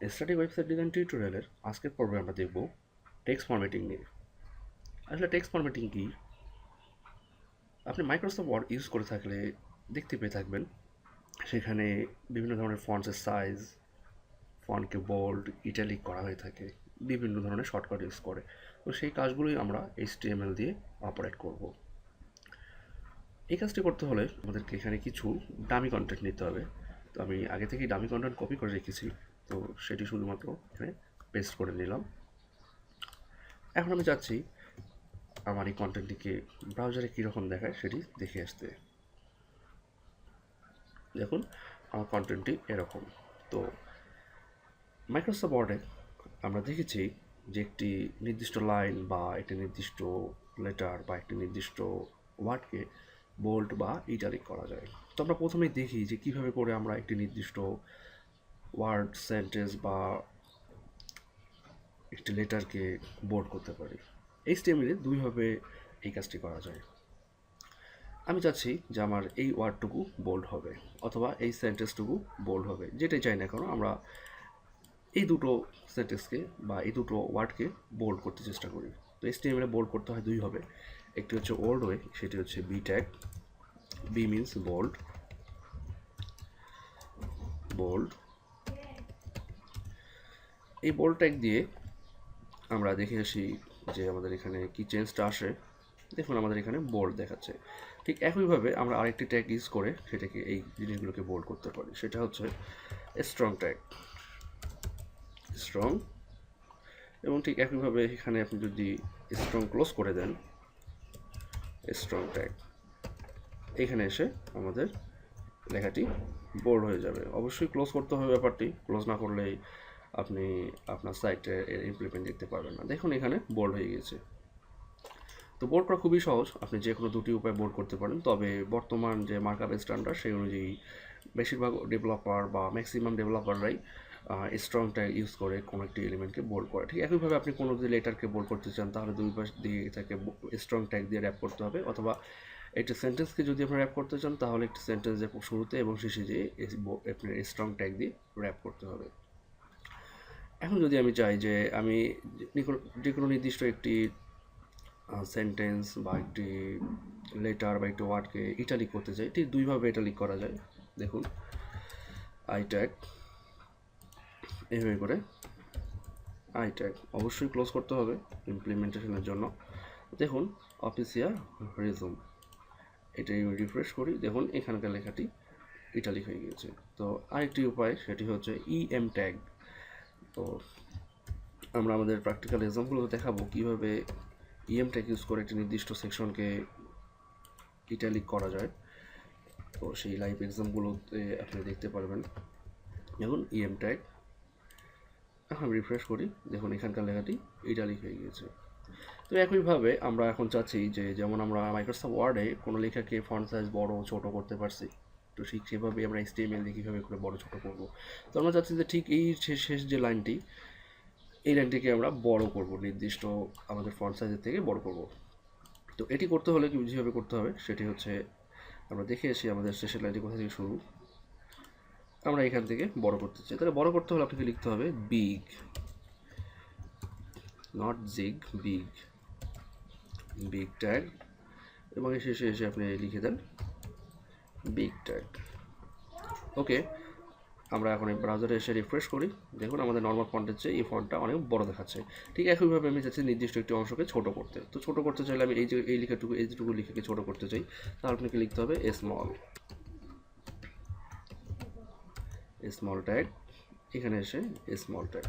Static website design টিউটোরিয়ালের আজকের পর্বে আমরা দেখব টেক্সট ফরম্যাটিং নিয়ে। আসলে টেক্সট ফরম্যাটিং কি? আপনি মাইক্রোসফট ওয়ার্ড ইউজ করে থাকলে, দেখতে পেয়ে থাকবেন। সেখানে বিভিন্ন ধরনের ফন্টসের সাইজ ফন্টকে বোল্ড ইটালিক করা হয়ে থাকে, বিভিন্ন ধরনের শর্টকাট ইউজ করে। তো সেই কাজগুলোই আমরা এইচটিএমএল দিয়ে অপারেট করব। এই কাজটি করতে হলে আমাদেরকে এখানে কিছু ডামি কন্টেন্ট নিতে হবে। তো আমি আগে থেকেই ডামি কন্টেন্ট কপি করে রেখেছি। তো সেটি শুধুমাত্র এখানে পেস্ট করে নিলাম। এখন আমি চাচ্ছি আমার এই কন্টেন্টটিকে ব্রাউজারে কীরকম দেখায় সেটি দেখে আসতে। দেখুন, আমার কন্টেন্টটি এরকম। তো মাইক্রোসফট ওয়ার্ডে আমরা দেখেছি যে একটি নির্দিষ্ট লাইন বা একটি নির্দিষ্ট লেটার বা একটি নির্দিষ্ট ওয়ার্ডকে বোল্ড বা ইটালিক করা যায়। তো আমরা প্রথমেই দেখি যে কীভাবে করে আমরা একটি নির্দিষ্ট ওয়ার্ড সেন্টেন্স বা একটি লেটারকে বোল্ড করতে পারি। এইচটিএমএলে দুইভাবে এই কাজটি করা যায়। আমি চাচ্ছি যে আমার এই ওয়ার্ডটুকু বোল্ড হবে অথবা এই সেন্টেন্সটুকু বোল্ড হবে। যেটাই চাই না কেন, আমরা এই দুটো সেন্টেন্সকে বা এই দুটো ওয়ার্ডকে বোল্ড করতে চেষ্টা করি। তো এই এইচটিএমএলে বোল্ড করতে হয় দুই হবে। একটি হচ্ছে ওল্ড ওয়ে সেটি হচ্ছে B tag B means bold bold এই বোল্ড ট্যাগ দিয়ে আমরা দেখে আসি যে আমাদের এখানে কি চেঞ্জটা আসে। দেখুন, আমাদের এখানে বোল্ড দেখাচ্ছে। ঠিক একইভাবে আমরা আরেকটি ট্যাগ ইউজ করে সেটাকে এই জিনিসগুলোকে বোল্ড করতে পারি। সেটা হচ্ছে স্ট্রং ট্যাগ স্ট্রং এবং ঠিক একইভাবে এখানে আপনি যদি স্ট্রং ক্লোজ করে দেন স্ট্রং ট্যাগ এখানে এসে আমাদের লেখাটি বোর্ড হয়ে যাবে। অবশ্যই ক্লোজ করতে হবে ব্যাপারটি। ক্লোজ না করলেই আপনি আপনার সাইটে এর ইমপ্লিমেন্ট দেখতে পারবেন না। দেখুন, এখানে বোর্ড হয়ে গেছে। তো বোর্ড করা খুবই সহজ। আপনি যে কোনো দুটি উপায় বোর্ড করতে পারেন। তবে বর্তমান যে মার্কআপ স্ট্যান্ডার্ড সেই অনুযায়ী বেশিরভাগ ডেভেলপার বা ম্যাক্সিমাম ডেভেলপাররাই স্ট্রং ট্যাগ ইউজ করে কোনো একটি এলিমেন্টকে বোল্ড করে। ঠিক একইভাবে আপনি কোনো যদি লেটারকে বোল্ড করতে চান, তাহলে দুই পাশ দিয়ে তাকে স্ট্রং ট্যাগ দিয়ে র্যাপ করতে হবে। অথবা একটি সেন্টেন্সকে যদি আপনি র্যাপ করতে চান, তাহলে একটি সেন্টেন্সের শুরুতে এবং শেষে যে আপনার স্ট্রং ট্যাগ দিয়ে র্যাপ করতে হবে। এখন যদি আমি চাই যে আমি যে কোনো নির্দিষ্ট একটি সেন্টেন্স বা একটি লেটার বা একটি ওয়ার্ডকে ইটালিক করতে চাই, ঠিক দুইভাবে ইটালিক করা যায়। দেখুন আই ট্যাগ এইভাবে করে আই ট্যাগ অবশ্যই ক্লোজ করতে হবে ইমপ্লিমেন্টেশনের জন্য। দেখুন অফিসিয়াল রেজুম এটাই রিফ্রেশ করি। দেখুন, এখানকার লেখাটি ইটালিক হয়ে গিয়েছে। তো আরেকটি উপায়, সেটি হচ্ছে ইএম ট্যাগ তো আমরা আমাদের প্র্যাকটিক্যাল এক্সাম্পলগুলো দেখাবো, কীভাবে ইএম ট্যাগ ইউজ করে একটি নির্দিষ্ট সেকশনকে ইটালিক করা যায়। তো সেই লাইভ এক্সামগুলোতে আপনি দেখতে পারবেন। দেখুন ইএম ট্যাগ এখন রিফ্রেশ করি, দেখুন এখানকার লেখাটি ইটালিক হয়ে গিয়েছে। তো একইভাবে আমরা এখন চাচ্ছি যে, যেমন আমরা মাইক্রোসফট ওয়ার্ডে কোনো লেখাকে ফন্ট সাইজ বড় ছোট করতে পারছি তো ঠিক সেভাবে আমরা এইচটিএমএল দিয়ে কীভাবে করে বড় ছোট করব। তো আমরা চাচ্ছি যে ঠিক এই শেষ যে লাইনটি, এই লাইনটিকে আমরা বড় করব, নির্দিষ্ট আমাদের ফন্ট সাইজের থেকে বড় করব। তো এটি করতে হলে যেভাবে করতে হবে, সেটি হচ্ছে আমরা দেখে এসি আমাদের শেষের লাইনটি কোথা থেকে শুরু। আমরা এখান থেকে বড় করতে চাই। তাহলে বড় করতে হলে আপনাকে লিখতে হবে big not jig big big tag এবং শেষে এসে আপনি লিখে দেন বিগ ট্যাগ ওকে আমরা এখন এই ব্রাউজারে এসে রিফ্রেশ করি। দেখুন, আমাদের নর্মাল ফন্টের চেয়ে এই ফন্টটা অনেক বড় দেখাচ্ছে। ঠিক একইভাবে আমি চাচ্ছি নির্দিষ্ট একটি অংশকে ছোট করতে। তো ছোট করতে চাইলে আমি এই যে, এই লেখাটুকু, এই যেটুকু লিখেকে ছোট করতে চাই তাহলে আপনাকে লিখতে হবে স্মল স্মল ট্যাগ এখানে এসে small tag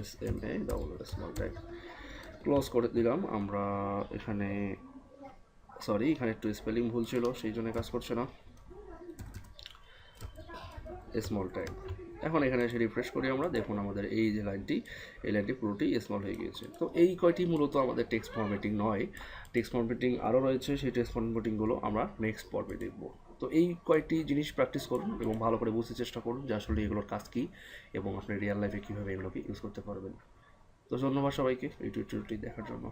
S M A double small tag close করে দিলাম, আমরা এখানে সরি এখানে একটু স্পেলিং ভুল ছিল, সেই জন্য কাজ করছে না। স্মল ট্যাগ এখন এখানে এসে রিফ্রেশ করি আমরা। দেখুন আমাদের এই যে লাইনটি এই লাইনটি পুরোটি স্মল হয়ে গিয়েছে। তো এই কয়টি মূলত আমাদের টেক্সট ফরম্যাটিং নয়। টেক্সট ফরম্যাটিং আরও রয়েছে, সেই টেক্সট ফরম্যাটিংগুলো আমরা নেক্সট পর্বে দেখব। তো এই কয়েকটি জিনিস প্র্যাকটিস করুন এবং ভালো করে বুঝতে চেষ্টা করুন যে আসলে এগুলোর কাজ কী এবং আপনি রিয়েল লাইফে কীভাবে এগুলোকে ইউজ করতে পারবেন। তো ধন্যবাদ সবাইকে এই টিউটোরিয়ালটি দেখার জন্য।